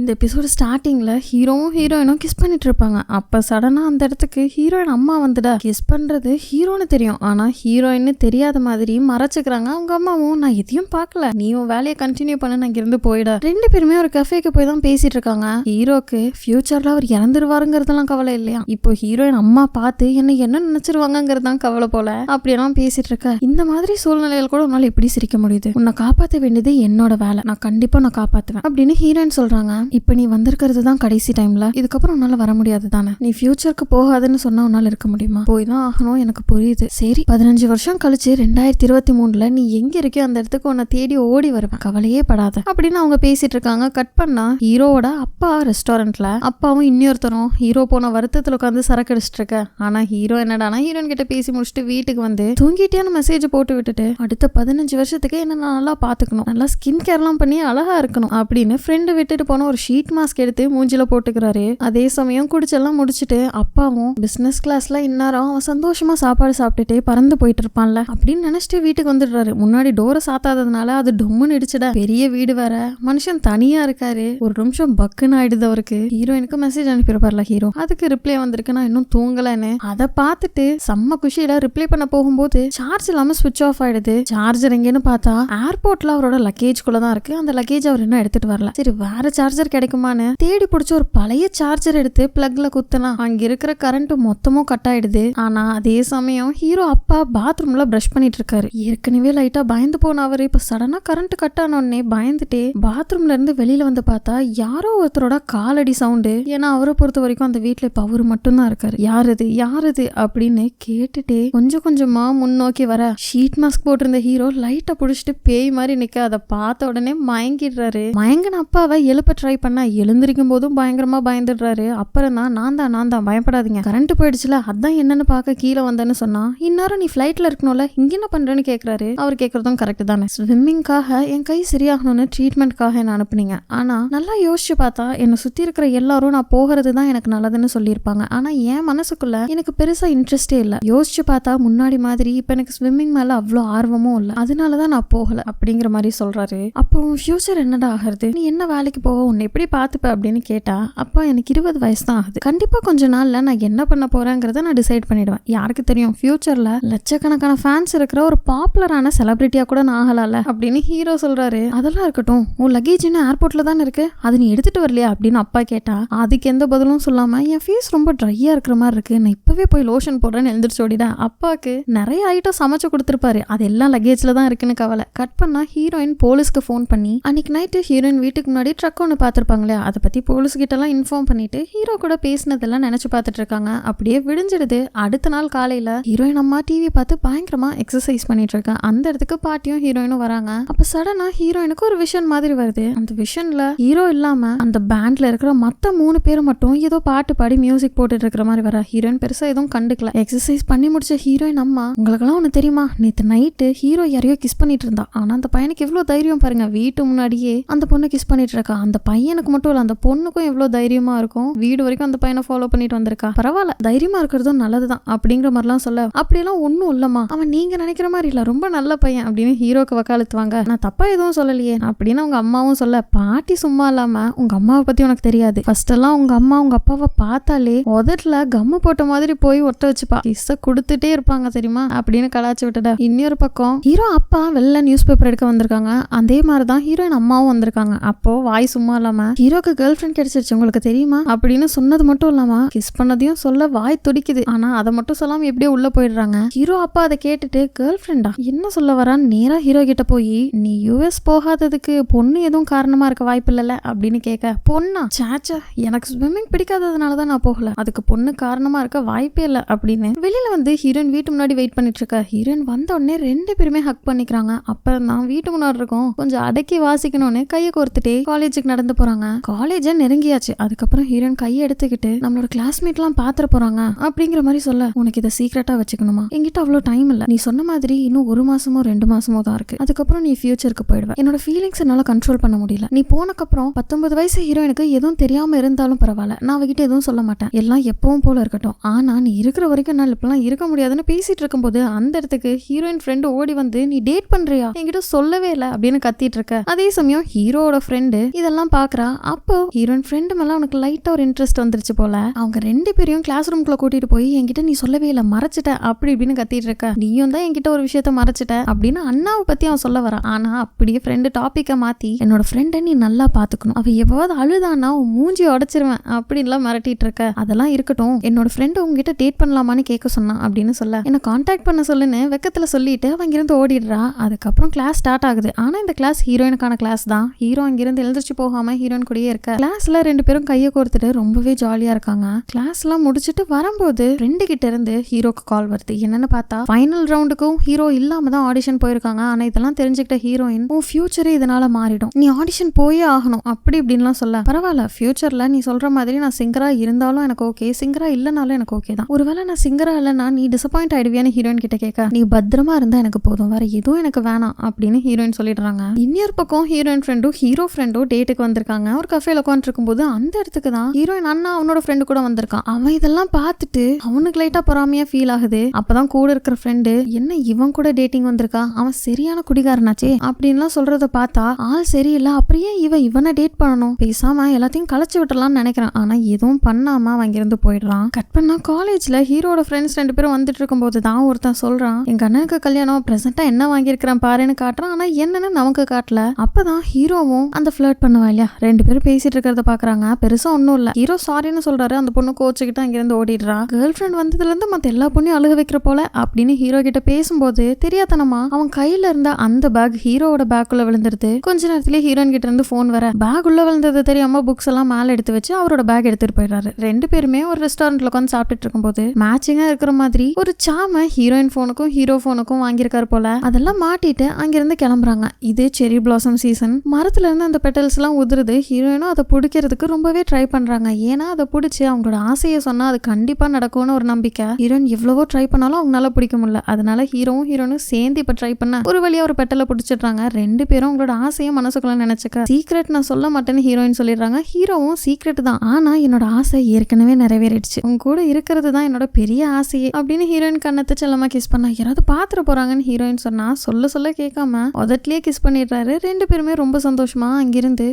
இந்த எபிசோடு ஸ்டார்டிங்கில் ஹீரோவும் ஹீரோயினும் கிஸ் பண்ணிட்டு இருப்பாங்க அப்போ சடனாக அந்த இடத்துக்கு ஹீரோயின் அம்மா வந்துடா கிஸ் பண்ணுறது ஹீரோன்னு தெரியும். ஆனால் ஹீரோயின்னு தெரியாத மாதிரி மறைச்சிக்கிறாங்க அவங்க அம்மாவும். நான் எதையும் பார்க்கல. நீ உன் வேலையை கண்டினியூ பண்ண நான் இருந்து போயிட. ரெண்டு பேருமே ஒரு கஃபேக்கு போய் தான் பேசிட்டு இருக்காங்க. ஹீரோக்கு ஃபியூச்சரில் அவர் இறந்துருவாருங்கிறதெல்லாம் கவலை இல்லையா? இப்போ ஹீரோயின் அம்மா பார்த்து என்ன என்ன நினைச்சிருவாங்கிறது தான் கவலை போல. அப்படியெல்லாம் பேசிட்டு இருக்க. இந்த மாதிரி சூழ்நிலையில் கூட உன்னால் எப்படி சிரிக்க முடியுது? உன்னை காப்பாற்ற வேண்டியது என்னோட வேலை. நான் கண்டிப்பாக நான் காப்பாற்றுவேன் அப்படின்னு ஹீரோயின் சொல்கிறாங்க இப்போ நீ வந்திருக்கிறது தான் கடைசி டைம்ல இதுக்கப்புறம் உன்னால வர முடியாது தானே? நீ ஃபியூச்சருக்கு போகாதுன்னு சொன்னா உன்னால இருக்க முடியுமா? போய் தான் ஆகணும் எனக்கு புரியுது. சரி பதினஞ்சு வருஷம் கழிச்சு ரெண்டாயிரத்தி இருபத்தி மூணுல நீ எங்க இருக்கியோ அந்த இடத்துக்கு உன்னை தேடி ஓடி வருவேன். கவலையே படாத. அப்படின்னு அவங்க பேசிட்டு இருக்காங்க. கட் பண்ணா ஹீரோவோட அப்பா ரெஸ்டாரண்ட்ல அப்பாவும் இன்னொருத்தரும் ஹீரோ போன வருத்தத்துல உட்காந்து சரக்கு அடிச்சிட்டு இருக்க ஆனா ஹீரோ என்னடானா ஹீரோயின் கிட்ட பேசி முடிச்சுட்டு வீட்டுக்கு வந்து தூங்கிட்டியான மெசேஜ் போட்டு விட்டுட்டு அடுத்த பதினஞ்சு வருஷத்துக்கு என்ன நல்லா பாத்துக்கணும். நல்லா ஸ்கின் கேர்லாம் பண்ணி அழகா இருக்கணும் அப்படின்னு ஃப்ரெண்டு விட்டுட்டு போன ஒரு ஷீட் மாஸ்க் எடுத்து மூஞ்சில போட்டுக்கிறாரு. அதே சமயம் குடிச்செல்லாம் முடிச்சுட்டு அப்பாவும் பிசினஸ் கிளாஸ்ல இந்நேரம் அவன் சந்தோஷமா சாப்பாடு சாப்பிட்டுட்டு பறந்து போயிட்டு இருப்பான்ல. அப்படின்னு நினைச்சிட்டு வீட்டுக்கு வந்துடுறாரு. முன்னாடி டோரை சாத்தாததுனால அது டொம்முன்னு இடிச்சுட. பெரிய வீடு வேற. மனுஷன் தனியா இருக்காரு. ஒரு நிமிஷம் பக்குன்னு ஆயிடுது அவருக்கு. ஹீரோயினுக்கு மெசேஜ் அனுப்பியிருப்பார்ல ஹீரோ. அதுக்கு ரிப்ளை வந்திருக்கு. நான் இன்னும் தூங்கலன்னு. அதை பார்த்துட்டு செம்ம குஷியில ரிப்ளை பண்ண போகும்போது சார்ஜ் இல்லாம சுவிட்ச் ஆஃப் ஆயிடுது. சார்ஜர் எங்கேன்னு பார்த்தா ஏர்போர்ட்ல அவரோட லக்கேஜ் குள்ள தான் இருக்கு. அந்த லக்கேஜ் அவர் இன்னும் எடுத்துட்டு வரல. சரி வேற சார்ஜர் கிடைக்குமான்னு தேடி பிடிச்ச ஒரு பழைய சார்ஜர் எடுத்து பிளக்ல குத்துனா அங்க இருக்கிற கரண்ட் மொத்தமும் கட் ஆயிடுது. ஆனா அதே சமயம் ஹீரோ அப்பா பாத்ரூம்ல பிரஷ் பண்ணிட்டு இருக்காரு. ஏற்கனவே லைட்டா பயந்து போன அவரு. இப்ப சடனா கரண்ட் கட் ஆன உடனே பயந்துட்டே பாத்ரூம்ல இருந்து வெளியில வந்து பார்த்தா யாரோ ஒருத்தரோட காலடி சவுண்டு ஏன்னா அவரை பொறுத்த வரைக்கும் அந்த வீட்டுல இப்ப அவரு மட்டும்தான் இருக்காரு. யாரது யாரது அப்படின்னு கேட்டுட்டே கொஞ்சம் கொஞ்சமா முன்னோக்கி வர ஷீட் மாஸ்க் போட்டிருந்த ஹீரோ லைட்டை புடிச்சிட்டு பேய் மாதிரி நிக்க அதை பார்த்த உடனே மயங்கிடுறாரு. மயங்கின அப்பாவை எழுப்ப ட்ரை பண்ணா எழுந்திருக்கும் போதும் பயங்கரமா பயந்துடுறாரு. அப்புறம் தான் நான் தான் நான் தான் பயப்படாதீங்க. கரண்ட் போயிடுச்சுல அதான் என்னன்னு பார்க்க கீழே வந்தேன்னு சொன்னா இந்நேரம் நீ ஃபிளைட்ல இருக்கணும்ல இங்க என்ன பண்றேன்னு கேக்குறாரு. அவர் கேக்குறதும் கரெக்ட் தானே. ஸ்விம்மிங்காக என் கை சரியாகணும்னு ட்ரீட்மெண்ட்காக என்ன அனுப்புனீங்க. ஆனா நல்லா யோசிச்சு பார்த்தா என்னை சுத்தி இருக்கிற எல்லாரும் நான் போகிறது தான் எனக்கு நல்லதுன்னு சொல்லியிருப்பாங்க. ஆனா என் மனசுக்குள்ள எனக்கு பெருசா இன்ட்ரெஸ்டே இல்லை. யோசிச்சு பார்த்தா முன்னாடி மாதிரி இப்ப எனக்கு ஸ்விம்மிங் மேல அவ்வளோ ஆர்வமும் இல்ல. அதனாலதான் நான் போகல அப்படிங்கிற மாதிரி சொல்றாரு. அப்போ ஃபியூச்சர் என்னடா ஆகிறது? நீ என்ன வேலைக்கு போக உன்னை எப்படி பார்த்துப்ப அப்படின்னு கேட்டா அப்பா எனக்கு இருபது வயசு தான் ஆகுது. கண்டிப்பா கொஞ்ச நாளில் நான் என்ன பண்ண போறேங்கிறத நான் டிசைட் பண்ணிடுவேன். யாருக்கு தெரியும்? ஃபியூச்சர்ல லட்சக்கணக்கான ஃபேன்ஸ் இருக்கிற ஒரு பாப்புலரான செலிபிரிட்டியா கூட நான் ஆகலாம்ல அப்படின்னு ஹீரோ சொல்றாரு. அதெல்லாம் இருக்கட்டும். உன் லக்கேஜ் இன்னும் ஏர்போர்ட்ல தானே இருக்கு? அது நீ எடுத்துட்டு வரலையா அப்படின்னு அப்பா கேட்டா அதுக்கு எந்த பதிலும் சொல்லாம என் ஃபேஸ் ரொம்ப ட்ரையா இருக்கிற மாதிரி இருக்கு. நான் இப்பவே போய் லோஷன் போடுறேன்னு எழுந்திரிச்சு ஓடிட. அப்பாவுக்கு நிறைய ஐட்டம் சமைச்சு கொடுத்துருப்பாரு. அது எல்லாம் லக்கேஜ்ல தான் இருக்குன்னு கவலை. கட் பண்ணா ஹீரோயின் போலீஸ்க்கு ஃபோன் பண்ணி அன்னைக்கு நைட்டு ஹீரோயின் வீட்டுக்கு முன்னாடி ட்ரக் ஒன்று பார்த்துருப்பாங்களே அதை பற்றி போலீஸ்கிட்டலாம் இன்ஃபார்ம் பண்ணிட்டு ஹீரோ கூட பேசினதெல்லாம் நினச்சி பார்த்துட்டு இருக்காங்க அப்படியே விடிஞ்சிடுது. அடுத்த நாள் காலையில் ஹீரோயின் அம்மா டிவி பார்த்து பயங்கரமாக எக்ஸசைஸ் பண்ணிட்டு இருக்கேன் அந்த இடத்துக்கு பாட்டியும் ஹீரோயினும் வராங்க. அப்போ சடனாக ஹீரோயினுக்கு ஒரு விஷன் மாதிரி வருது. அந்த விஷனில் ஹீரோ இல்லாமல் அந்த பேண்டில் இருக்கிற மற்ற மூணு பேர் மட்டும் ஏதோ பாட்டு பாடி மியூசிக் போட்டுட்டு இருக்கிற மாதிரி வர. ஹீரோயின் பெருசாக எதுவும் கண்டுக்கல. எக்ஸசைஸ் பண்ணி முடிச்ச ஹீரோயின் அம்மா உங்களுக்கெல்லாம் ஒன்று தெரியுமா? நேற்று நைட்டு ஹீரோ யாரையோ கிஸ் பண்ணிட்டு இருந்தா ஆனால் அந்த பையனுக்கு எவ்வளோ தைரியம் பாருங்க. வீட்டு முன்னாடியே அந்த பொண்ணை கிஸ் பண்ணிட்டு இருக்கா அந்த பையனுக்கு மட்டும் இல்ல அந்த பொண்ணுக்கும் எவ்வளவு தைரியமா இருக்கும். வீடு வரைக்கும் அந்த பையனை ஃபாலோ பண்ணிட்டு வந்திருக்கா? பரவாயில்ல தைரியமா இருக்கிறதும் நல்லதுதான் அப்படிங்கிற மாதிரிலாம் சொல்ல அப்படிலாம் ஒன்றும் இல்லைம்மா. அவன் நீங்க நினைக்கிற மாதிரி இல்ல ரொம்ப நல்ல பையன் அப்படின்னு ஹீரோக்கு வக்காலத்துவாங்க. நான் தப்பா எதுவும் சொல்லலையே அப்படின்னு அவங்க அம்மாவும் சொல்ல பாட்டி சும்மா இல்லாம உங்க அம்மாவை பத்தி உனக்கு தெரியாது. ஃபர்ஸ்ட் எல்லாம் உங்க அம்மா உங்க அப்பாவை பார்த்தாலே உதட்டுல கம்மு போட்ட மாதிரி போய் ஒட்ட வச்சுப்பா. கிஸ்ஸ கொடுத்துட்டே இருப்பாங்க தெரியுமா? அப்படின்னு கலாச்சி விட்டுட இன்னொரு பக்கம் ஹீரோ அப்பா வெளில நியூஸ் பேப்பர் எடுக்க வந்திருக்காங்க. அதே மாதிரி தான் ஹீரோயின் அம்மாவும் வந்திருக்காங்க. அப்போ வாய் சும்மா இல்லாம ஹீரோக்கு கேர்ள் ஃப்ரெண்ட் கிடைச்சிருச்சு உங்களுக்கு தெரியுமா? அப்படின்னு சொன்னது மட்டும் இல்லாம கிஸ் பண்ணதையும் சொல்ல வாய் துடிக்குது. ஆனா அதை மட்டும் சொல்லாம எப்படியோ உள்ள போயிடுறாங்க. ஹீரோ அப்பா அதை கேட்டுட்டு கேர்ள் ஃப்ரெண்டா என்ன சொல்ல வரான்னு நேரா ஹீரோ கிட்ட போய் நீ யூஎஸ் போகாததுக்கு பொண்ணு எதுவும் காரணமா இருக்க வாய்ப்பு இல்லைல்ல? அப்படின்னு கேட்க பொண்ணா? சாச்சா எனக்கு ஸ்விம்மிங் பிடிக்காததுனால தான் நான் போகல. அதுக்கு பொண்ணு காரணமா இருக்க வாய்ப்பே இல்லை அப்படின்னு வெளியில வந்து ஹீரோயின் வீட்டு முன்னாடி வெயிட் பண்ணிட்டு இருக்க. ஹீரோயின் வந்த உடனே ரெண்டு பேருமே ஹக் பண்ணிக்கிறாங்க. அப்புறம் தான் வீட்டு முன்னாடி இருக்கும். கொஞ்சம் அடக்கி வாசிக்கணும்னு கையை கோர்த்துட்டே காலேஜுக்கு நடந்து போறாங்க. காலேஜ நெருங்கியாச்சு. அதுக்கப்புறம் ஹீரோயின் கையை எடுத்துக்கிட்டு நம்மளோட கிளாஸ்மேட் எல்லாம் பாத்துற போறாங்க. அப்படிங்கிற மாதிரி சொல்ல உனக்கு இதை சீக்கிரட்டா வச்சுக்கணுமா? என்கிட்ட அவ்வளவு டைம் இல்ல. நீ சொன்ன மாதிரி இன்னும் ஒரு மாசமோ ரெண்டு மாசமோ தான் இருக்கு. அதுக்கப்புறம் நீ ஃபியூச்சருக்கு போயிடுவ. என்னோட ஃபீலிங்ஸ் என்னால கண்ட்ரோல் பண்ண முடியல. நீ போனக்கப்புறம் பத்தொன்பது வயசு ஹீரோயினுக்கு எதுவும் தெரியாம இருந்தாலும் பரவாயில்ல. நான் அவகிட்ட எதுவும் சொல்ல மாட்டேன். எல்லாம் எப்பவும் போல இருக்கட்டும். ஆனா நீ இருக்கிற வரைக்கும் என்னால் இப்பெல்லாம் இருக்க முடியாதுன்னு பேசிட்டு இருக்கும்போது அந்த இடத்துக்கு ஹீரோயின் ஃப்ரெண்டு ஓடி வந்து நீ டேட் பண்றியா? என்கிட்ட சொல்லவே இல்லை. அப்படின்னு கத்திட்டு இருக்க. அதே சமயம் ஹீரோட ஃப்ரெண்டு இதெல்லாம் பார்க்க பாக்குறா. அப்போ ஹீரோயின் ஃப்ரெண்டு மேல அவனுக்கு லைட்டா ஒரு இன்ட்ரெஸ்ட் வந்துருச்சு போல. அவங்க ரெண்டு பேரையும் கிளாஸ் ரூம்குள்ள கூட்டிட்டு போய் என்கிட்ட நீ சொல்லவே இல்லை மறைச்சிட்ட. அப்படி இப்படின்னு கத்திட்டு இருக்க. நீயும் தான் என்கிட்ட ஒரு விஷயத்த மறைச்சிட்ட. அப்படின்னு அண்ணாவை பத்தி அவன் சொல்ல வரான். ஆனா அப்படியே ஃப்ரெண்டு டாப்பிக்கை மாத்தி என்னோட ஃப்ரெண்டை நீ நல்லா பாத்துக்கணும். அவ எவ்வளவு அழுதானா உன் மூஞ்சி உடைச்சிருவேன். அப்படின்லாம் மிரட்டிட்டு இருக்க. அதெல்லாம் இருக்கட்டும். என்னோட ஃப்ரெண்டு உங்ககிட்ட டேட் பண்ணலாமான்னு கேட்க சொன்னான். அப்படின்னு சொல்ல என்ன காண்டாக்ட் பண்ண சொல்லுன்னு வெக்கத்துல சொல்லிட்டு அவன் இங்கிருந்து ஓடிடுறா. அதுக்கப்புறம் கிளாஸ் ஸ்டார்ட் ஆகுது. ஆனா இந்த கிளாஸ் ஹீரோயினுக்கான கிளாஸ் தான். ஹீரோ அங்கிருந்து எழுந்திரிச்சு போகாம ஹீரோயின் கூடயே இருக்க. கிளாஸ்ல ரெண்டு பேரும் கையை கோர்த்துட்டு ரொம்பவே ஜாலியா இருக்காங்க. கிளாஸ் எல்லாம் முடிச்சுட்டு வரும்போது ரெண்டு கிட்ட இருந்து ஹீரோக்கு கால் வருது. என்னன்னு பார்த்தா ஃபைனல் ரவுண்டுக்கும் ஹீரோ இல்லாம தான் ஆடிஷன் போயிருக்காங்க. ஆனா இதெல்லாம் தெரிஞ்சுக்கிட்ட ஹீரோயின் உன் ஃபியூச்சரே இதனால மாறிடும். நீ ஆடிஷன் போயே ஆகணும். அப்படி இப்படின்லாம் சொல்ல. பரவாயில்ல ஃபியூச்சர்ல நீ சொல்ற மாதிரி நான் சிங்கரா இருந்தாலும் எனக்கு ஓகே சிங்கரா இல்லைனாலும் எனக்கு ஓகே தான். ஒருவேளை நான் சிங்கரா இல்லைனா நீ டிசப்பாயிண்ட் ஆயிடுவியான்னு ஹீரோயின் கிட்ட கேட்க நீ பத்திரமா இருந்தா எனக்கு போதும். வேற எதுவும் எனக்கு வேணாம். அப்படின்னு ஹீரோயின் சொல்லிடுறாங்க. இன்னொரு பக்கம் ஹீரோயின் ஃப்ரெண்டும் ஹீரோ ஃப்ரெண்டும் டேட்டுக்கு வந்திருக்காங்க. இருக்காங்க ஒரு கஃபேல உட்காந்துருக்கும் போது அந்த இடத்துக்கு தான் ஹீரோயின் அண்ணா அவனோட ஃப்ரெண்டு கூட வந்திருக்கான். அவன் இதெல்லாம் பார்த்துட்டு அவனுக்கு லைட்டா பொறாமையா ஃபீல் ஆகுது. அப்பதான் கூட இருக்கிற ஃப்ரெண்டு என்ன இவன் கூட டேட்டிங் வந்திருக்கா? அவன் சரியான குடிகாரனாச்சே அப்படின்லாம் சொல்றத பார்த்தா ஆள் சரியில்லை. அப்படியே இவன் இவனை டேட் பண்ணணும்? பேசாம எல்லாத்தையும் களைச்சு விட்டுறலாம்னு நினைக்கிறான். ஆனா எதுவும் பண்ணாம அவன் இங்கிருந்து போயிடுறான். கட் பண்ணா காலேஜ்ல ஹீரோட ஃப்ரெண்ட்ஸ் ரெண்டு பேரும் வந்துட்டு இருக்கும்போது தான் ஒருத்தன் சொல்றான் எங்க அண்ணனுக்கு கல்யாணம். பிரசண்டா என்ன வாங்கியிருக்கிறான் பாருன்னு காட்டுறான். ஆனா என்னன்னு நமக்கு காட்டல. அப்பதான் ஹீரோவும் அந்த ஃபிளர்ட் பண்ணுவா இல்லையா? ரெண்டு பேரும் பேசிட்டு இருக்கிறத பாக்குறாங்க. பெருசா ஒன்றும் இல்லை. ஹீரோ சாரின்னு சொல்றாரு. அந்த பொண்ணு கோச்சுக்கிட்டு அங்கிருந்து ஓடிடுறா. கேர்ள் ஃப்ரெண்ட் வந்ததுல இருந்து மத்த எல்லா பொண்ணையும் அழுக வைக்கிற போல? அப்படின்னு ஹீரோ கிட்ட பேசும்போது தெரியாதனமா அவன் கையில இருந்த அந்த பேக் ஹீரோவோட பேக்குள்ள விழுந்துருது. கொஞ்ச நேரத்திலே ஹீரோயின் கிட்ட இருந்து ஃபோன் வர. பேக் உள்ள விழுந்தது தெரியாம புக்ஸ் எல்லாம் மேல எடுத்து வச்சு அவரோட பேக் எடுத்துட்டு போயிடுறாரு. ரெண்டு பேருமே ஒரு ரெஸ்டாரண்ட்ல உட்காந்து சாப்பிட்டுட்டு இருக்கும்போது மேட்சிங்கா இருக்கிற மாதிரி ஒரு சாம ஹீரோயின் போனுக்கும் ஹீரோ போனுக்கும் வாங்கியிருக்காரு போல. அதெல்லாம் மாட்டிட்டு அங்கிருந்து கிளம்புறாங்க. இது செரி பிளாசம் சீசன் மரத்துல இருந்து அந்த பெட்டல்ஸ் எல்லாம் உதிருது. ஹீரோயினும் அதை பிடிக்கிறதுக்கு ரொம்பவே ட்ரை பண்றாங்க. ஏன்னா அதை பிடிச்சி அவங்களோட ஆசையை சொன்னால் அது கண்டிப்பாக நடக்கும்னு ஒரு நம்பிக்கை. ஹீரோயின் எவ்வளவோ ட்ரை பண்ணாலும் அவங்களால பிடிக்க முடியல. அதனால ஹீரோவும் ஹீரோனும் சேர்ந்து இப்போ ட்ரை பண்ண ஒரு வழியாக ஒரு பெட்டலை பிடிச்சிடுறாங்க. ரெண்டு பேரும் அவங்களோட ஆசையை மனசுக்குள்ள நினச்சிக்க. சீக்ரெட் நான் சொல்ல மாட்டேன்னு ஹீரோயின் சொல்லிடுறாங்க. ஹீரோவும் சீக்ரெட் தான். ஆனால் என்னோட ஆசை ஏற்கனவே நிறைவேறிடுச்சு. உங்க கூட இருக்கிறது தான் என்னோட பெரிய ஆசையே அப்படின்னு ஹீரோயின் கண்ணத்தை செல்லமா கிஸ் பண்ணா யாராவது பாத்துற போறாங்கன்னு ஹீரோயின் சொன்னா சொல்ல சொல்ல கேட்காம உதட்லயே கிஸ் பண்ணிடுறாரு. ரெண்டு பேருமே ரொம்ப சந்தோஷமா அங்கிருந்து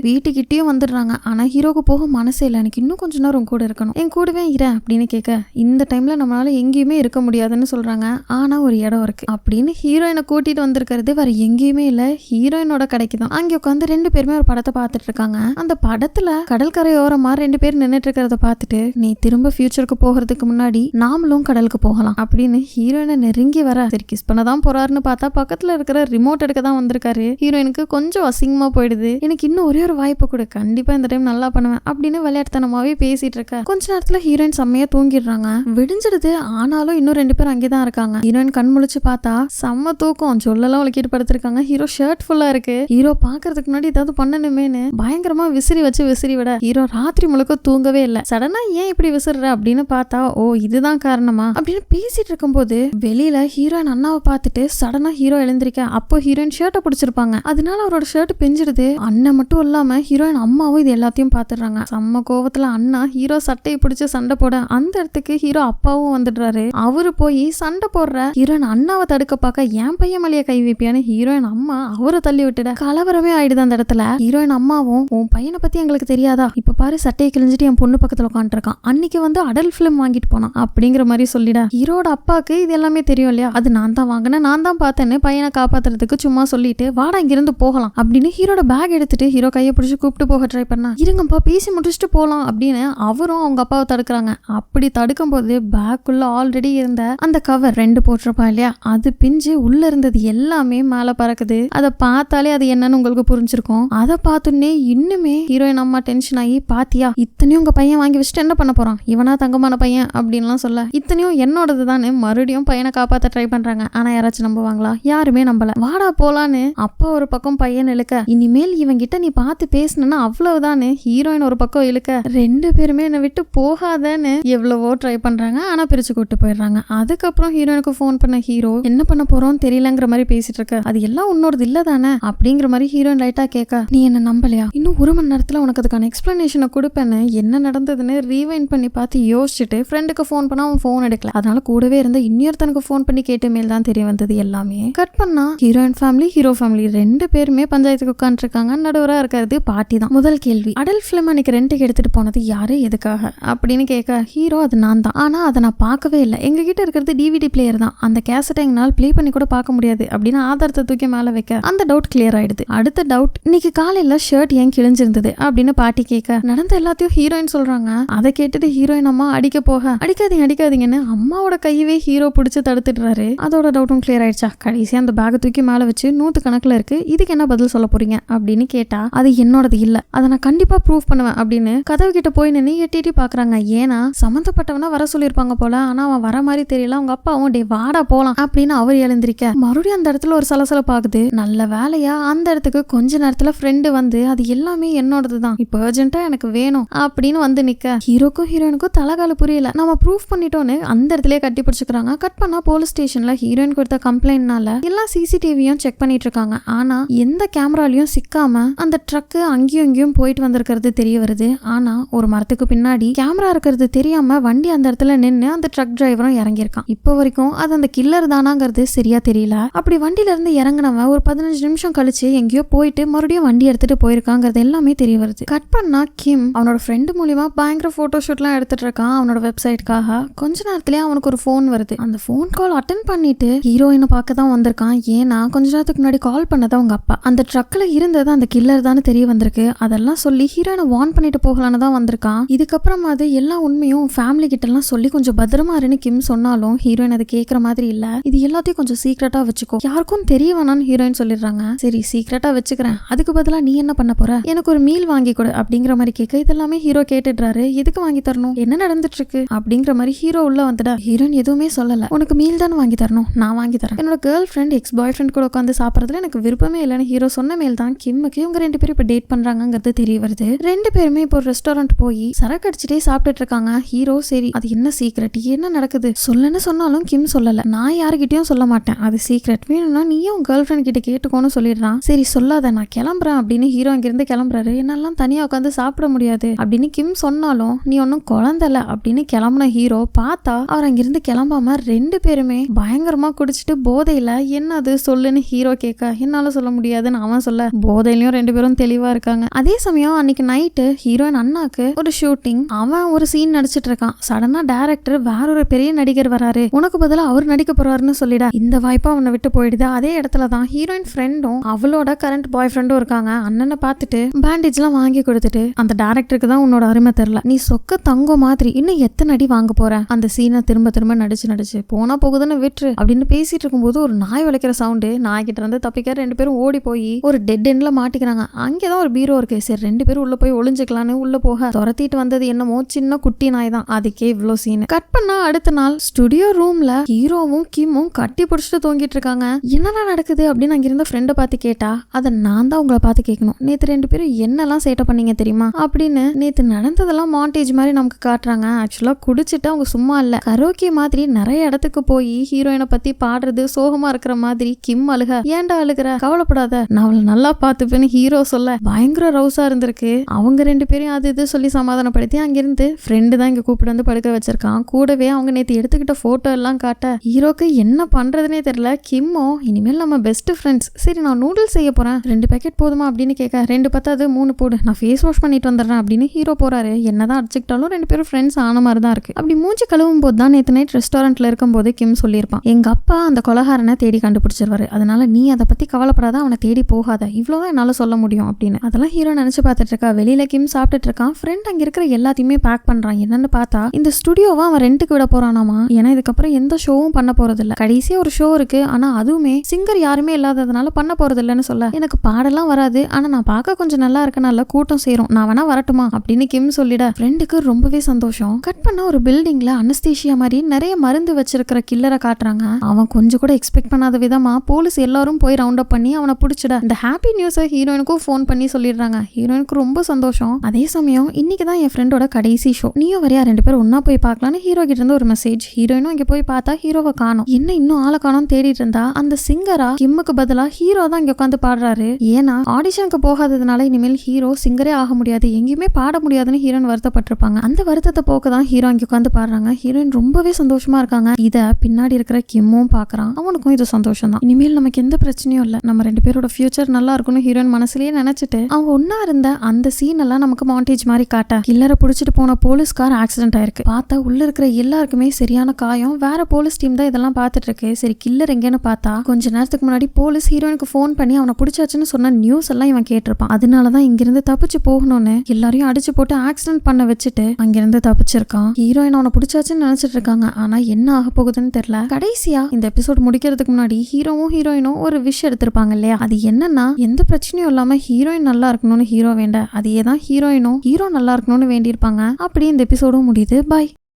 வீட்டுக்கிட்டயும் வந்துடுறாங்க. ஆனால் ஹீரோக்கு போக மனசே இல்லை. எனக்கு இன்னும் கொஞ்ச நேரம் கூட இருக்கணும். என் கூடவே இரு அப்படின்னு கேட்க இந்த டைம்ல நம்மளால எங்கேயுமே இருக்க முடியாதுன்னு சொல்றாங்க. ஆனா ஒரு இடம் இருக்கு. அப்படின்னு ஹீரோயினை கூட்டிட்டு வந்திருக்கிறது வேற எங்கேயுமே இல்லை. ஹீரோயினோட கடைக்கு தான். அங்கே உட்காந்து ரெண்டு பேருமே ஒரு படத்தை பார்த்துட்டு இருக்காங்க. அந்த படத்துல கடற்கரையோரமா ரெண்டு பேர் நின்றுட்டு இருக்கிறத பார்த்துட்டு நீ திரும்ப ஃபியூச்சருக்கு போகிறதுக்கு முன்னாடி நாமளும் கடலுக்கு போகலாம் அப்படின்னு ஹீரோயினை நெருங்கி வர சரி கிஸ் பண்ண தான் போறாருன்னு பார்த்தா பக்கத்துல இருக்கிற ரிமோட் எடுக்க தான் வந்திருக்காரு. ஹீரோயினுக்கு கொஞ்சம் அசிங்கமா போயிடுது. எனக்கு இன்னும் ஒரே ஒரு வாய்ப்பு கொடு கண்டிப்பா இந்த டைம் நல்லா பண்ணுவேன் அப்படின்னு விளையாட்டுத்தனமாவே பேசிட்டு இருக்க. கொஞ்ச நேரத்துல ஹீரோயின் செம்மையா தூங்கிடுறாங்க. விடிஞ்சிடுது ஆனாலும் இன்னும் ரெண்டு பேரும் அங்கேதான் இருக்காங்க. ஹீரோயின் கண் முழிச்சு பார்த்தா செம்ம தூக்கம். சொல்லலாம் உலக்கிட்டு படுத்திருக்காங்க. ஹீரோ ஷர்ட் ஃபுல்லா இருக்கு. ஹீரோ பாக்குறதுக்கு முன்னாடி ஏதாவது பண்ணணுமேனு பயங்கரமா விசிறி வச்சு விசிறி விட. ஹீரோ ராத்திரி முழுக்க தூங்கவே இல்லை. சடனா ஏன் இப்படி விசிறுற அப்படின்னு பார்த்தா ஓ இதுதான் காரணமா? அப்படின்னு பேசிட்டு இருக்கும்போது வெளியில ஹீரோயின் அண்ணாவை பார்த்துட்டு சடனா ஹீரோ எழுந்திருக்க. அப்போ ஹீரோயின் ஷர்ட்டை பிடிச்சிருப்பாங்க. அதனால அவரோட ஷர்ட் பிஞ்சிடுது. அண்ணன் மட்டும் இல்லாம ஹீரோ ஹீரோயின் அம்மாவும் இது எல்லாத்தையும் பார்த்துடுறாங்க செம்ம கோவத்துல அண்ணா ஹீரோ சட்டையை பிடிச்சி சண்டை போட. அந்த இடத்துக்கு ஹீரோ அப்பாவும் வந்துடுறாரு. அவரு போய் சண்டை போடுற. ஹீரோயின் அண்ணாவை தடுக்க பார்க்க என் பையன் மலைய கை வைப்பியான்னு? ஹீரோயின் அம்மா அவரை தள்ளி விட்டுட. கலவரமே ஆயிடுது அந்த இடத்துல. ஹீரோயின் அம்மாவும் உன் பையனை பத்தி எங்களுக்கு தெரியாதா? இப்ப பாரு சட்டையை கிழிஞ்சிட்டு என் பொண்ணு பக்கத்துல உட்காந்துருக்கான் அன்னைக்கு வந்து அடல் பிலிம் வாங்கிட்டு போனான். அப்படிங்கிற மாதிரி சொல்லிட. ஹீரோட அப்பாக்கு இது எல்லாமே தெரியும் இல்லையா? அது நான் தான் வாங்கினேன் நான் தான் பார்த்தேன்னு பையனை காப்பாத்துறதுக்கு சும்மா சொல்லிட்டு வாடா இங்கிருந்து போகலாம். அப்படின்னு ஹீரோட பேக் எடுத்துட்டு ஹீரோ கையை பிடிச்சி கூப்பிட்டு போக ட்ரை பண்ணா. இருங்கப்பா பேசி முடிச்சுட்டு போகலாம் அப்படின்னு அவரும் அவங்க அப்பாவை தடுக்கிறாங்க. அப்படி தடுக்கும் போது பேக்குள்ள ஆல்ரெடி இருந்த அந்த கவர் ரெண்டு போட்டிருப்பா இல்லையா? அது பிஞ்சு உள்ள இருந்தது எல்லாமே மேல பறக்குது. அதை பார்த்தாலே அது என்னன்னு உங்களுக்கு புரிஞ்சிருக்கும். அதை பார்த்துன்னே இன்னுமே ஹீரோயின் அம்மா டென்ஷன் ஆகி பாத்தியா இத்தனையும் உங்க பையன் வாங்கி வச்சுட்டு என்ன பண்ண போறான்? இவனா தங்கமான பையன் அப்படின்லாம் சொல்ல. இத்தனையும் என்னோடது தானே. மறுபடியும் பையனை காப்பாத்த ட்ரை பண்றாங்க. ஆனா யாராச்சும் நம்புவாங்களா? யாருமே நம்பல. வாடா போலான்னு. அப்பா ஒரு பக்கம் பையன் இழுக்க இனிமேல் இவங்கிட்ட நீ பார்த்து பேசணும்னா அவ்வளவுதானே? ஹீரோயின் ஒரு பக்கம் இழுக்க. ரெண்டு பேருமே என்னை விட்டு போகாதன்னு எவ்வளவோ ட்ரை பண்றாங்க. ஆனா பிரிச்சு கூட்டு போயிடுறாங்க. அதுக்கப்புறம் ஹீரோயினுக்கு ஃபோன் பண்ண ஹீரோ என்ன பண்ண போறோம் தெரியலங்கிற மாதிரி பேசிட்டு இருக்க. அது எல்லாம் உன்னோடது இல்ல தானே? அப்படிங்கிற மாதிரி ஹீரோயின் லைட்டா கேட்க நீ என்ன நம்பலையா? இன்னும் ஒரு மணி நேரத்துல உனக்கு அதுக்கான எக்ஸ்பிளனேஷனை கொடுப்பேன்னு என்ன நடந்ததுன்னு ரீவைண்ட் பண்ணி பார்த்து யோசிச்சுட்டு ஃப்ரெண்டுக்கு ஃபோன் பண்ணா அவன் ஃபோன் எடுக்கல. அதனால கூடவே இருந்த இன்னொருத்தனுக்கு ஃபோன் பண்ணி கேட்ட மேல் தான் தெரிய வந்தது எல்லாமே. கட் பண்ணா ஹீரோயின் ஃபேமிலி ஹீரோ ஃபேமிலி ரெண்டு பேருமே பஞ்சாயத்துக்கு உட்காந்துருக்காங்க நடுவராக இருக்கிறது பாட்டி பாட்டி தான் முதல் கேள்வி அடல் ஃபிலிம் அன்னைக்கு ரெண்டுக்கு எடுத்துட்டு போனது யாரு? எதுக்காக? அப்படின்னு கேட்க ஹீரோ அது நான் தான். ஆனா அதை நான் பார்க்கவே இல்லை. எங்க கிட்ட இருக்கிறது டிவிடி பிளேயர் தான். அந்த கேசட்டை எங்களால் ப்ளே பண்ணி கூட பார்க்க முடியாது அப்படின்னு ஆதாரத்தை தூக்கி மேல வைக்க அந்த டவுட் கிளியர் ஆயிடுது. அடுத்த டவுட் இன்னைக்கு காலையில ஷர்ட் ஏன் கிழிஞ்சிருந்தது? அப்படின்னு பாட்டி கேட்க நடந்த எல்லாத்தையும் ஹீரோயின் சொல்றாங்க. அதை கேட்டுட்டு ஹீரோயின் அம்மா அடிக்க போக அடிக்காதீங்க அடிக்காதீங்கன்னு அம்மாவோட கையவே ஹீரோ பிடிச்சி தடுத்துடுறாரு. அதோட டவுட்டும் கிளியர் ஆயிடுச்சா? கடைசியா அந்த பேக்கை தூக்கி மேல வச்சு நூத்து கணக்குல இருக்கு. இதுக்கு என்ன பதில் சொல்ல போறீங்க? அப்படின்னு கேட்டா அது என்னோடது. இல்லை. அதை நான் கண்டிப்பாக ப்ரூவ் பண்ணுவேன் அப்படின்னு கதவு கிட்ட போய் நின்று எட்டி பார்க்குறாங்க ஏன்னா சம்மந்தப்பட்டவனா வர சொல்லியிருப்பாங்க போல. ஆனால் அவன் வர மாதிரி தெரியல. அவங்க அப்பாவும் டே வாடா போகலாம் அப்படின்னு அவர் எழுந்திருக்க. மறுபடியும் அந்த இடத்துல ஒரு சலசலப்பு ஆகுது. நல்ல வேலையா? அந்த இடத்துக்கு கொஞ்ச நேரத்தில் ஃப்ரெண்டு வந்து அது எல்லாமே என்னோடது தான். இப்போ அர்ஜென்ட்டாக எனக்கு வேணும் அப்படின்னு வந்து நிற்க ஹீரோக்கும் ஹீரோயினுக்கும் தலகால புரியல. நம்ம ப்ரூஃப் பண்ணிட்டோன்னு அந்த இடத்துலயே கட்டி பிடிச்சிக்கிறாங்க. கட் பண்ணா போலீஸ் ஸ்டேஷன்ல ஹீரோயின் கொடுத்த கம்ப்ளைண்ட்னால எல்லா சிசிடிவியும் செக் பண்ணிட்டு இருக்காங்க. ஆனா எந்த கேமராலையும் சிக்காம அந்த ட்ரக்கு அங்கே அங்கேயும் இங்கேயும் போயிட்டு வந்திருக்கிறது தெரிய வருது. ஆனா ஒரு மரத்துக்கு பின்னாடி கேமரா இருக்கிறது தெரியாம வண்டி அந்த இடத்துல நின்று அந்த ட்ரக் டிரைவரும் இறங்கியிருக்கான். இப்போ வரைக்கும் அது அந்த கில்லர் தானாங்கிறது சரியா தெரியல. அப்படி வண்டியில இருந்து இறங்கினவன் ஒரு பதினஞ்சு நிமிஷம் கழிச்சு எங்கேயோ போயிட்டு மறுபடியும் வண்டி எடுத்துட்டு போயிருக்காங்கிறது எல்லாமே தெரிய வருது. கட் பண்ணா கிம் அவனோட ஃப்ரெண்டு மூலியமா பயங்கர போட்டோ ஷூட்லாம் எடுத்துட்டு இருக்கான் அவனோட வெப்சைட்காக கொஞ்ச நேரத்திலேயே அவனுக்கு ஒரு ஃபோன் வருது. அந்த ஃபோன் கால் அட்டன் பண்ணிட்டு ஹீரோயினை பார்க்க தான் வந்திருக்கான். ஏன்னா கொஞ்ச நேரத்துக்கு முன்னாடி கால் பண்ணது அவங்க அப்பா. அந்த ட்ரக்ல இருந்தது அந்த கில்லர் தான் தெரிய வந்திருக்கு. அதெல்லாம் சொல்லி ஹீரோனை வார்ன் பண்ணிட்டு போகலான்னு தான் வந்திருக்கான். இதுக்கப்புறமா அது எல்லா உண்மையும் ஃபேமிலி கிட்ட எல்லாம் சொல்லி கொஞ்சம் பத்திரமா இருன்னு கிம் சொன்னாலும் ஹீரோயின் அதை கேட்கற மாதிரி இல்ல. இது எல்லாத்தையும் கொஞ்சம் சீக்ரெட்டா வச்சுக்கோ. யாருக்கும் தெரிய வேணாம்னு ஹீரோயின் சொல்லிடுறாங்க. சரி சீக்ரெட்டா வச்சுக்கிறேன். அதுக்கு பதிலா நீ என்ன பண்ண போற? எனக்கு ஒரு மீல் வாங்கி கொடு அப்படிங்கிற மாதிரி கேட்க இதெல்லாமே ஹீரோ கேட்டுடுறாரு. எதுக்கு வாங்கி தரணும்? என்ன நடந்துட்டு இருக்கு அப்படிங்கிற மாதிரி ஹீரோ உள்ள வந்துடா ஹீரோயின் எதுவுமே சொல்லல. உனக்கு மீல் தானே வாங்கி தரணும்? நான் வாங்கி தரேன். என்னோட girlfriend ex boyfriend கூட உட்காந்து சாப்பிட்றதுல எனக்கு விருப்பமே இல்லைன்னு ஹீரோ சொன்ன மேல் தான். கிம்முக்கு இவங்க ரெண்டு பேரும் இப்போ டேட் பண்றாங்கங்கிறது தெரிய வருது. ரெண்டு பேருமே இப்போ ஒரு ரெஸ்டாரண்ட் போய் சரக்கு அடிச்சுட்டே சாப்பிட்டுட்டு இருக்காங்க. ஹீரோ சரி அது என்ன சீக்ரெட் என்ன நடக்குது? சொல்லுன்னு சொன்னாலும் கிம் சொல்லல. நான் யாருக்கிட்டயும் சொல்ல மாட்டேன். அது சீக்ரெட் வேணும்னா நீயும் உன் கேர்ள் ஃப்ரெண்ட் கிட்ட கேட்டுக்கோன்னு சொல்லிடுறான். சரி சொல்லாத நான் கிளம்புறேன் அப்படின்னு ஹீரோ அங்கிருந்து கிளம்புறாரு. என்னெல்லாம் தனியா உட்காந்து சாப்பிட முடியாது அப்படின்னு கிம் சொன்னாலும் நீ ஒன்றும் குழந்தல அப்படின்னு கிளம்புன ஹீரோ பார்த்தா அவர் அங்கிருந்து கிளம்பாம ரெண்டு பேருமே பயங்கரமா குடிச்சிட்டு போதையில என்னது சொல்லுன்னு ஹீரோ கேட்க என்னால சொல்ல முடியாதுன்னு அவன் சொல்ல. போதையிலயும் ரெண்டு பேரும் தெளிவா இருக்காங்க. அதே சமயம் அன்னைக்கு நைட்டு ஹீரோயின் அண்ணாக்கு ஒரு ஷூட்டிங் அவன் ஒரு சீன் நடிச்சிட்டு இருக்கான். சடனா டேரக்டர் வேற ஒரு பெரிய நடிகர் வராரு. உனக்கு பதிலா அவர் நடிக்க போறாருன்னு சொல்லிடா. இந்த வாய்ப்பா அவனை விட்டு போயிடுது. அதே இடத்துல தான் ஹீரோயின் ஃப்ரெண்டும் அவளோட கரண்ட் பாய் ஃப்ரெண்டும் இருக்காங்க. அண்ணனை பார்த்துட்டு பேண்டேஜ்லாம் வாங்கி கொடுத்துட்டு அந்த டேரக்டருக்கு தான் உன்னோட அருமை தெரியல. நீ சொக்க தங்கம் மாதிரி இன்னும் எத்தனை அடி வாங்க போற? அந்த சீனை திரும்ப திரும்ப நடிச்சு நடிச்சு போனா போகுதுன்னு விட்டுரு அப்படின்னு பேசிட்டு இருக்கும்போது ஒரு நாய் வளைக்கிற சவுண்டு நாய்கிட்ட இருந்து தப்பிக்க ரெண்டு பேரும் ஓடி போய் ஒரு டெட் எண்ட்ல மாட்டிக்கிறாங்க. அங்கேதான் ஒரு பீரோ இருக்கு. சரி ரெண்டு பேரும் உள்ள போய் ஒளிஞ்சுக்கலான்னு உள்ள போக. துரத்திட்டு வந்தது என்னமோ சின்ன குட்டி நாய் தான். அதுக்கே இவ்வளோ சீன் கட் பண்ணா அடுத்த நாள் ஸ்டுடியோ ரூம்ல ஹீரோவும் கிம்மும் கட்டி பிடிச்சிட்டு தூங்கிட்டு இருக்காங்க. என்னடா நடக்குது அப்படின்னு அங்க இருந்த ஃப்ரெண்டை பார்த்து கேட்டா அதை நான் தான் உங்களை பார்த்து கேட்கணும். நேற்று ரெண்டு பேரும் என்னெல்லாம் சேட்டை பண்ணீங்க தெரியுமா? அப்படின்னு நேற்று நடந்ததெல்லாம் மாண்டேஜ் மாதிரி நமக்கு காட்டுறாங்க. ஆக்சுவலாக குடிச்சிட்டு அவங்க சும்மா இல்லை. கரோக்கி மாதிரி நிறைய இடத்துக்கு போய் ஹீரோயினை பத்தி பாடுறது சோகமா இருக்கிற மாதிரி கிம் அழுக. ஏன்டா அழுகுற? கவலைப்படாத. நான் அவளை நல்லா பார்த்துப்பேன்னு ஹீரோ சொல்ல. பயங்கர ரவுஸாக இருந்திருக்கு. அவங்க ரெண்டு பேரையும் அது இது சொல்லி சமாதானப்படுத்தி அங்கிருந்து ஃப்ரெண்டு தான் இங்கே கூப்பிட்டு வந்து படுக்க வச்சிருக்கான். கூடவே அவங்க நேற்று எடுத்துக்கிட்ட ஃபோட்டோ எல்லாம் காட்ட ஹீரோக்கு என்ன பண்ணுறதுனே தெரியல. கிம்மோ இனிமேல் நம்ம பெஸ்ட் ஃப்ரெண்ட்ஸ் சரி நான் நூடுல்ஸ் செய்ய போகிறேன் ரெண்டு பேக்கெட் போதுமா அப்படின்னு கேட்க ரெண்டு பத்தாது மூணு போடு. நான் ஃபேஸ் வாஷ் பண்ணிட்டு வந்துடுறேன் அப்படின்னு ஹீரோ போறாரு. என்னதான் அடிச்சுக்கிட்டாலும் ரெண்டு பேரும் ஃப்ரெண்ட்ஸ் ஆன மாதிரி தான் இருக்குது அப்படி மூஞ்சி கழுவும் போது தான் நேற்று நைட் ரெஸ்டாரண்ட்டில் இருக்கும்போது கிம் சொல்லியிருப்பான். எங்கள் அப்பா அந்த கொலகாரனை தேடி கண்டுபிடிச்சிருவாரு. அதனால நீ அதை பற்றி கவலைப்படாத அவனை தேடி போகாத. இவ்வளோதான் என்னால் சொல்ல முடியும் அப்படின்னு. அதெல்லாம் ஹீரோ நினைச்சு பார்த்துட்டு இருக்கா? வெளியில கிம் சாப்பிட்டுட்டு இருக்கான். ஃப்ரெண்ட் அங்க இருக்கிற எல்லாத்தையுமே பேக் பண்றான். என்னன்னு பார்த்தா இந்த ஸ்டுடியோவை அவன் ரெண்டுக்கு விட போறானாமா? ஏன்னா இதுக்கப்புறம் எந்த ஷோவும் பண்ண போறது இல்ல கடைசியா ஒரு ஷோ இருக்கு. ஆனா அதுவுமே சிங்கர் யாருமே இல்லாததுனால பண்ண போறது இல்லைன்னு சொல்ல. எனக்கு பாடெல்லாம் வராது. ஆனா நான் பார்க்க கொஞ்சம் நல்லா இருக்கனால கூட்டம் சேரும். நான் வேணா வரட்டுமா? அப்படின்னு கிம் சொல்லிட ஃப்ரெண்டுக்கு ரொம்பவே சந்தோஷம். கட் பண்ண ஒரு பில்டிங்ல அனஸ்தீஷியா மாதிரி நிறைய மருந்து வச்சிருக்கிற கில்லரை காட்டுறாங்க. அவன் கொஞ்சம் கூட எக்ஸ்பெக்ட் பண்ணாத விதமா போலீஸ் எல்லாரும் போய் ரவுண்ட் அப் பண்ணி அவனை பிடிச்சிட. இந்த ஹாப்பி நியூஸை ஹீரோயினுக்கும் ஃபோன் பண்ணி சொல்லிடுறாங்க. ஹீரோயினுக்கு ரொம்ப சந்தோஷம். அதே சமயம் இன்னைக்கு தான் என் ஃப்ரெண்டோட கடைசி ஷோ நீயும் வரையா? ரெண்டு பேரும் ஒன்னா போய் பார்க்கலான்னு ஹீரோ கிட்ட இருந்து ஒரு மெசேஜ் ஹீரோயினும் இங்க போய் பார்த்தா ஹீரோவை காணோம். என்ன இன்னும் ஆளை காணோம் தேடிட்டு இருந்தா அந்த சிங்கரா கிம்முக்கு பதிலா ஹீரோ தான் இங்க உட்காந்து பாடுறாரு. ஏன்னா ஆடிஷனுக்கு போகாததுனால இனிமேல் ஹீரோ சிங்கரே ஆக முடியாது. எங்கேயுமே பாட முடியாதுன்னு ஹீரோயின் வருத்தப்பட்டிருப்பாங்க. அந்த வருத்தத்தை போக்க தான் ஹீரோ இங்க உட்காந்து பாடுறாங்க. ஹீரோயின் ரொம்பவே சந்தோஷமா இருக்காங்க. இத பின்னாடி இருக்கிற கிம்மும் பாக்குறான். அவனுக்கும் இது சந்தோஷம் தான் இனிமேல் நமக்கு எந்த பிரச்சனையும் இல்லை. நம்ம ரெண்டு பேரோட ஃபியூச்சர் நல்லா இருக்கும்னு ஹீரோயின் மனசுலயே நினைச்சிட்டு அவங்க ஒன்னா இருந்த அந்த சீன் எல்லாம் நமக்கு மாண்டேஜ் மாதிரி காட்ட. கில்லரை புடிச்சிட்டு போன போலீஸ்கார் ஆக்சிடென்ட் ஆயிருக்கு. பார்த்தா உள்ள இருக்கிற எல்லாருக்குமே சரியான காயம். வேற போலீஸ் டீம் தான் இதெல்லாம் பார்த்துட்டு இருக்கு. சரி கில்லர் எங்கேன்னு பார்த்தா கொஞ்ச நேரத்துக்கு முன்னாடி போலீஸ் ஹீரோயினுக்கு ஃபோன் பண்ணி அவனை பிடிச்சாச்சுன்னு சொன்ன நியூஸ் எல்லாம் இவன் கேட்டிருப்பான். அதனாலதான் இங்கிருந்து தப்பிச்சு போகணும்னு எல்லாரையும் அடிச்சு போட்டு ஆக்சிடென்ட் பண்ண வச்சுட்டு அங்கிருந்து தப்பிச்சிருக்கான். ஹீரோயின் அவனை பிடிச்சாச்சுன்னு நினைச்சிட்டு இருக்காங்க. ஆனா என்ன ஆக போகுதுன்னு தெரியல. கடைசியா இந்த எபிசோட் முடிக்கிறதுக்கு முன்னாடி ஹீரோவும் ஹீரோயினும் ஒரு விஷ் எடுத்திருப்பாங்க இல்லையா? அது என்னன்னா எந்த பிரச்சனையும் இல்லாம ஹீரோயின் நல்லா இருக்கணும்னு ஹீரோ வேண்ட. அதையே தான் ஹீரோயினும் ஹீரோ நல்லா இருக்கணும்னு வேண்டியிருப்பாங்க. அப்படி இந்த எபிசோடும் முடியுது. பாய்